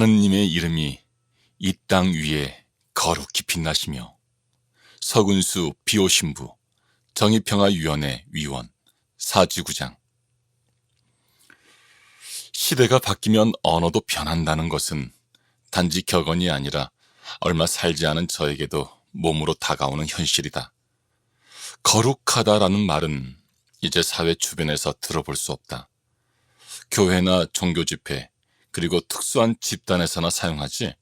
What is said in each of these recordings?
하느님의 이름이 이 땅 위에 거룩히 빛나시며 서군수 비오신부 정의평화위원회 위원 사지구장 시대가 바뀌면 언어도 변한다는 것은 단지 격언이 아니라 얼마 살지 않은 저에게도 몸으로 다가오는 현실이다. 거룩하다라는 말은 이제 사회 주변에서 들어볼 수 없다. 교회나 종교 집회, 그리고 특수한 집단에서나 사용하지,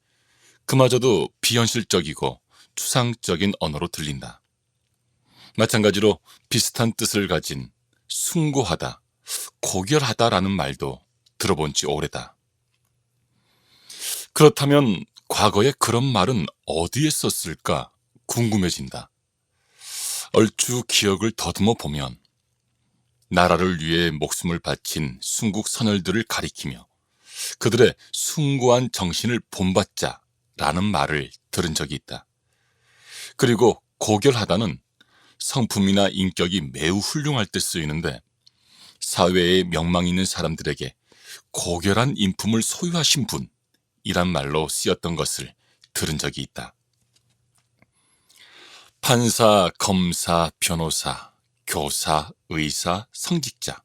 그마저도 비현실적이고 추상적인 언어로 들린다. 마찬가지로 비슷한 뜻을 가진 숭고하다, 고결하다라는 말도 들어본 지 오래다. 그렇다면 과거에 그런 말은 어디에 썼을까 궁금해진다. 얼추 기억을 더듬어 보면 나라를 위해 목숨을 바친 순국 선열들을 가리키며 그들의 숭고한 정신을 본받자라는 말을 들은 적이 있다. 그리고 고결하다는 성품이나 인격이 매우 훌륭할 때 쓰이는데 사회에 명망 있는 사람들에게 고결한 인품을 소유하신 분이란 말로 쓰였던 것을 들은 적이 있다. 판사, 검사, 변호사, 교사, 의사, 성직자.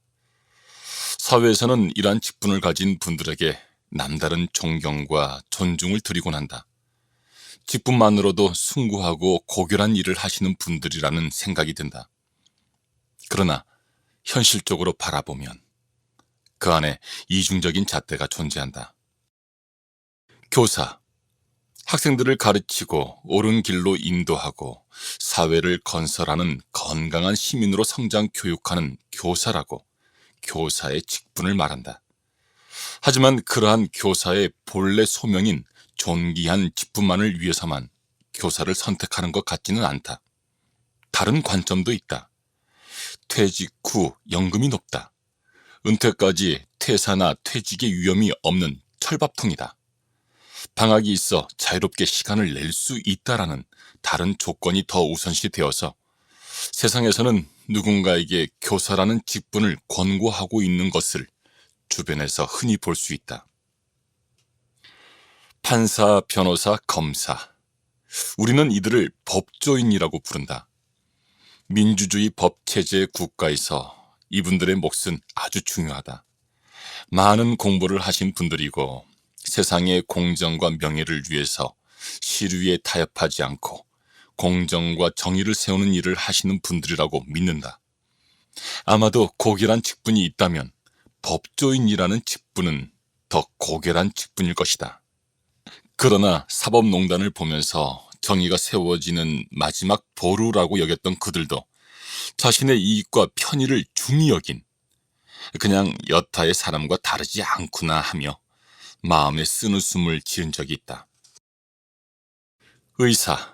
사회에서는 이러한 직분을 가진 분들에게 남다른 존경과 존중을 드리곤 한다. 직분만으로도 숭고하고 고결한 일을 하시는 분들이라는 생각이 든다. 그러나 현실적으로 바라보면 그 안에 이중적인 잣대가 존재한다. 교사, 학생들을 가르치고 옳은 길로 인도하고 사회를 건설하는 건강한 시민으로 성장 교육하는 교사라고 교사의 직분을 말한다. 하지만 그러한 교사의 본래 소명인 존귀한 직분만을 위해서만 교사를 선택하는 것 같지는 않다. 다른 관점도 있다. 퇴직 후 연금이 높다. 은퇴까지 퇴사나 퇴직의 위험이 없는 철밥통이다. 방학이 있어 자유롭게 시간을 낼 수 있다라는 다른 조건이 더 우선시 되어서 세상에서는 누군가에게 교사라는 직분을 권고하고 있는 것을 주변에서 흔히 볼 수 있다. 판사, 변호사, 검사. 우리는 이들을 법조인이라고 부른다. 민주주의 법체제 국가에서 이분들의 몫은 아주 중요하다. 많은 공부를 하신 분들이고 세상의 공정과 명예를 위해서 시류에 타협하지 않고 공정과 정의를 세우는 일을 하시는 분들이라고 믿는다. 아마도 고결한 직분이 있다면 법조인이라는 직분은 더 고결한 직분일 것이다. 그러나 사법농단을 보면서 정의가 세워지는 마지막 보루라고 여겼던 그들도 자신의 이익과 편의를 중히 여긴 그냥 여타의 사람과 다르지 않구나 하며 마음에 쓰는 숨을 지은 적이 있다. 의사.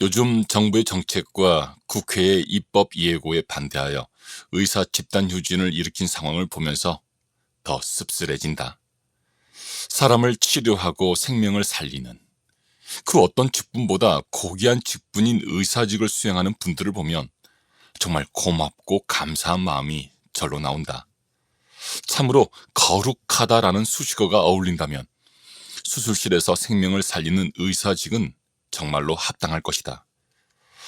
요즘 정부의 정책과 국회의 입법 예고에 반대하여 의사 집단 휴진을 일으킨 상황을 보면서 더 씁쓸해진다. 사람을 치료하고 생명을 살리는 그 어떤 직분보다 고귀한 직분인 의사직을 수행하는 분들을 보면 정말 고맙고 감사한 마음이 절로 나온다. 참으로 거룩하다라는 수식어가 어울린다면 수술실에서 생명을 살리는 의사직은 정말로 합당할 것이다.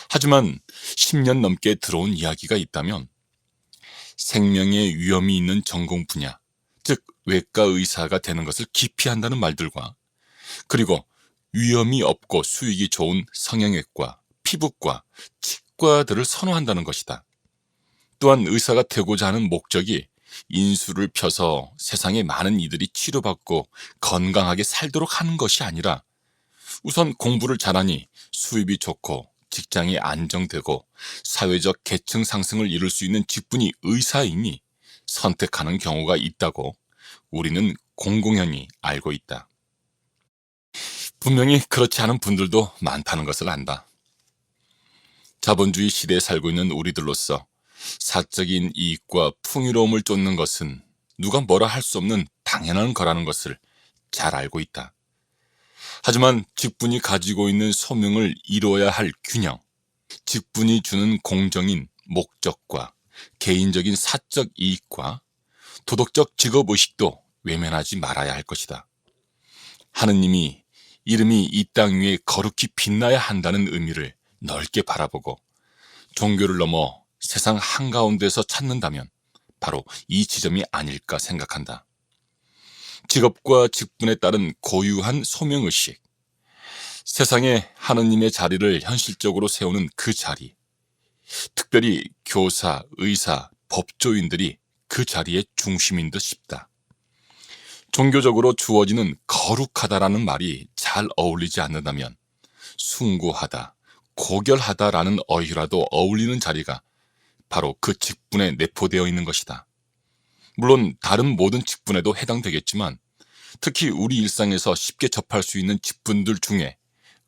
하지만 10년 넘게 들어온 이야기가 있다면 생명의 위험이 있는 전공 분야, 즉 외과 의사가 되는 것을 기피한다는 말들과 그리고 위험이 없고 수익이 좋은 성형외과, 피부과, 치과들을 선호한다는 것이다. 또한 의사가 되고자 하는 목적이 인수를 펴서 세상에 많은 이들이 치료받고 건강하게 살도록 하는 것이 아니라 우선 공부를 잘하니 수입이 좋고 직장이 안정되고 사회적 계층 상승을 이룰 수 있는 직분이 의사이니 선택하는 경우가 있다고 우리는 공공연히 알고 있다. 분명히 그렇지 않은 분들도 많다는 것을 안다. 자본주의 시대에 살고 있는 우리들로서 사적인 이익과 풍요로움을 쫓는 것은 누가 뭐라 할 수 없는 당연한 거라는 것을 잘 알고 있다. 하지만 직분이 가지고 있는 소명을 이루어야 할 균형, 직분이 주는 공정인 목적과 개인적인 사적 이익과 도덕적 직업의식도 외면하지 말아야 할 것이다. 하느님이 이름이 이 땅 위에 거룩히 빛나야 한다는 의미를 넓게 바라보고 종교를 넘어 세상 한가운데서 찾는다면 바로 이 지점이 아닐까 생각한다. 직업과 직분에 따른 고유한 소명의식, 세상에 하느님의 자리를 현실적으로 세우는 그 자리, 특별히 교사, 의사, 법조인들이 그 자리의 중심인 듯 싶다. 종교적으로 주어지는 거룩하다라는 말이 잘 어울리지 않는다면 숭고하다, 고결하다라는 어휘라도 어울리는 자리가 바로 그 직분에 내포되어 있는 것이다. 물론 다른 모든 직분에도 해당되겠지만 특히 우리 일상에서 쉽게 접할 수 있는 직분들 중에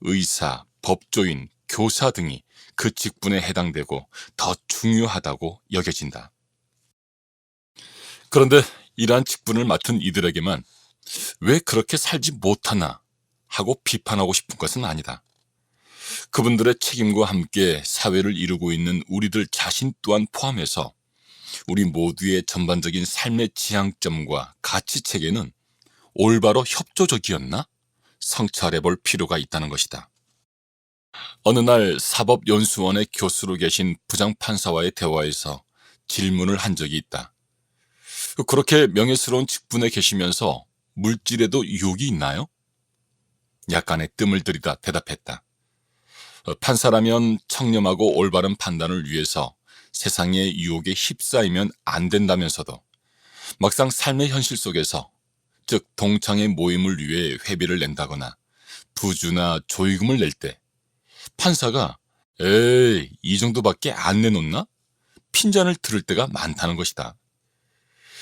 의사, 법조인, 교사 등이 그 직분에 해당되고 더 중요하다고 여겨진다. 그런데 이러한 직분을 맡은 이들에게만 왜 그렇게 살지 못하나 하고 비판하고 싶은 것은 아니다. 그분들의 책임과 함께 사회를 이루고 있는 우리들 자신 또한 포함해서 우리 모두의 전반적인 삶의 지향점과 가치 체계는 올바로 협조적이었나? 성찰해 볼 필요가 있다는 것이다. 어느 날 사법연수원의 교수로 계신 부장판사와의 대화에서 질문을 한 적이 있다. 그렇게 명예스러운 직분에 계시면서 물질에도 유혹이 있나요? 약간의 뜸을 들이다 대답했다. 어, 판사라면 청렴하고 올바른 판단을 위해서 세상의 유혹에 휩싸이면 안 된다면서도 막상 삶의 현실 속에서 즉 동창의 모임을 위해 회비를 낸다거나 부주나 조의금을 낼 때 판사가 에이 이 정도밖에 안 내놓나? 핀잔을 들을 때가 많다는 것이다.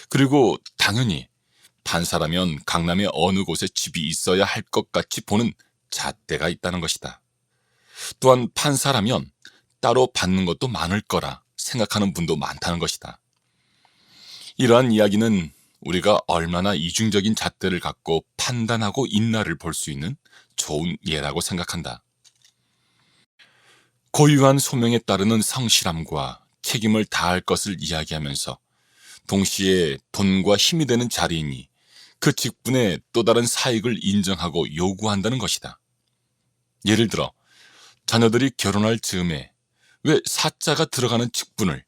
그리고 당연히 판사라면 강남의 어느 곳에 집이 있어야 할 것 같이 보는 잣대가 있다는 것이다. 또한 판사라면 따로 받는 것도 많을 거라 생각하는 분도 많다는 것이다. 이러한 이야기는 우리가 얼마나 이중적인 잣대를 갖고 판단하고 있나를 볼 수 있는 좋은 예라고 생각한다. 고유한 소명에 따르는 성실함과 책임을 다할 것을 이야기하면서 동시에 돈과 힘이 되는 자리이니 그 직분의 또 다른 사익을 인정하고 요구한다는 것이다. 예를 들어 자녀들이 결혼할 즈음에 왜 사자가 들어가는 직분을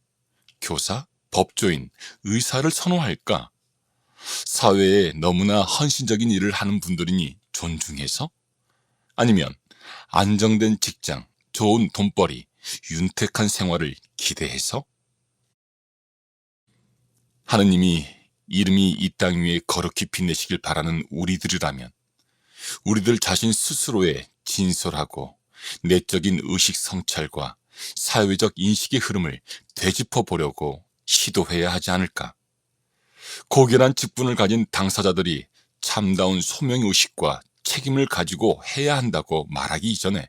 교사, 법조인, 의사를 선호할까? 사회에 너무나 헌신적인 일을 하는 분들이니 존중해서? 아니면 안정된 직장, 좋은 돈벌이, 윤택한 생활을 기대해서? 하느님이 이름이 이 땅 위에 거룩히 빛내시길 바라는 우리들이라면 우리들 자신 스스로의 진솔하고 내적인 의식 성찰과 사회적 인식의 흐름을 되짚어 보려고 시도해야 하지 않을까. 고결한 직분을 가진 당사자들이 참다운 소명의식과 책임을 가지고 해야 한다고 말하기 이전에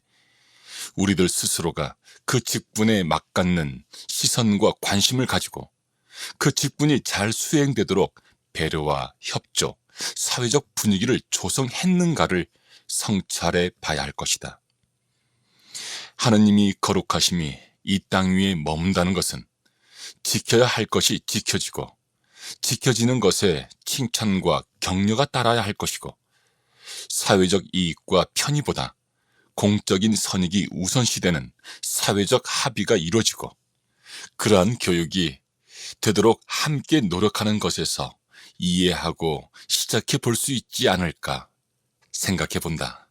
우리들 스스로가 그 직분에 맞갖는 시선과 관심을 가지고 그 직분이 잘 수행되도록 배려와 협조, 사회적 분위기를 조성했는가를 성찰해 봐야 할 것이다. 하느님이 거룩하심이 이 땅 위에 머문다는 것은 지켜야 할 것이 지켜지고 지켜지는 것에 칭찬과 격려가 따라야 할 것이고 사회적 이익과 편의보다 공적인 선익이 우선시되는 사회적 합의가 이루어지고 그러한 교육이 되도록 함께 노력하는 것에서 이해하고 시작해 볼 수 있지 않을까 생각해 본다.